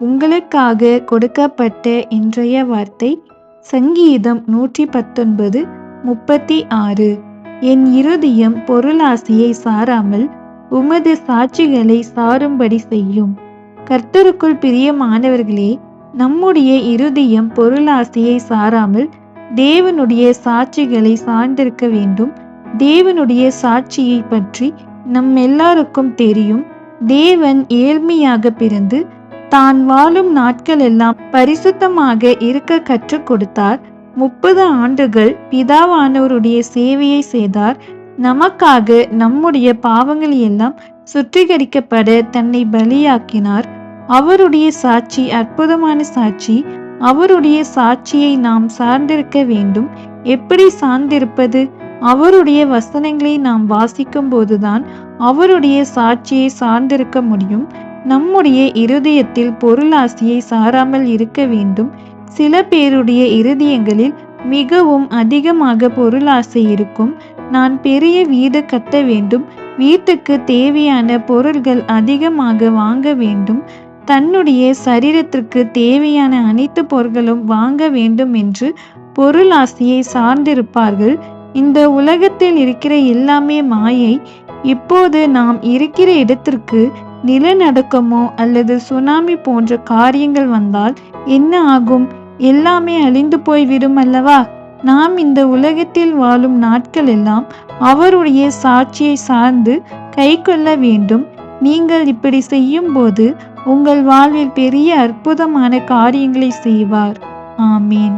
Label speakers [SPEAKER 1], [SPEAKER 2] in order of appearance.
[SPEAKER 1] உங்களுக்காக கொடுக்கப்பட்ட இன்றைய வார்த்தை சங்கீதம் நூற்றி பத்தொன்பது முப்பத்தி ஆறு என் இருதயம் பொருளாசையை சாராமல் உமது சாட்சிகளை சாரும்படி செய்யும். கர்த்தருக்குள் பிரியமானவர்களே நம்முடைய இருதயம் பொருளாசையை சாராமல் தேவனுடைய சாட்சிகளை சார்ந்திருக்க வேண்டும். தேவனுடைய சாட்சியை பற்றி நம் எல்லாருக்கும் தெரியும். தேவன் ஏழ்மையாக பிறந்து தான் வாழும் நாட்கள் எல்லாம் பரிசுத்தமாக இருக்க கற்றுக் கொடுத்தார். முப்பது ஆண்டுகள் பிதாவானவருடைய சேவையை செய்தார். நமக்காக நம்முடைய பாவங்கள் எல்லாம் சுத்திகரிக்கப்பட தன்னை பலியாக்கினார். அவருடைய சாட்சி அற்புதமான சாட்சி. அவருடைய சாட்சியை நாம் சார்ந்திருக்க வேண்டும். எப்படி சார்ந்திருப்பது? அவருடைய வசனங்களை நாம் வாசிக்கும் போதுதான் அவருடைய சாட்சியை சார்ந்திருக்க முடியும். நம்முடைய இருதயத்தில் பொருளாசியை சாராமல் இருக்க வேண்டும். சில பேருடைய இருதயங்களில் மிகவும் அதிகமாக பொருளாசை இருக்கும். நான் பெரிய வீடு கட்ட வேண்டும். வீட்டுக்கு தேவையான பொருள்கள் அதிகமாக வாங்க வேண்டும். தன்னுடைய சரீரத்திற்கு தேவையான அனைத்து பொருட்களும் வாங்க வேண்டும் என்று பொருளாசையை சார்ந்திருப்பார்கள். இந்த உலகத்தில் இருக்கிற எல்லாமே மாயை. இப்போது நாம் இருக்கிற இடத்திற்கு நிலநடுக்கமோ அல்லது சுனாமி போன்ற காரியங்கள் வந்தால் என்ன ஆகும்? எல்லாமே அழிந்து போய்விடும் அல்லவா? நாம் இந்த உலகத்தில் வாழும் நாட்கள் எல்லாம் அவருடைய சாட்சியை சார்ந்து கை கொள்ள வேண்டும். நீங்கள் இப்படி செய்யும் போது உங்கள் வாழ்வில் பெரிய அற்புதமான காரியங்களை செய்வார். ஆமீன்.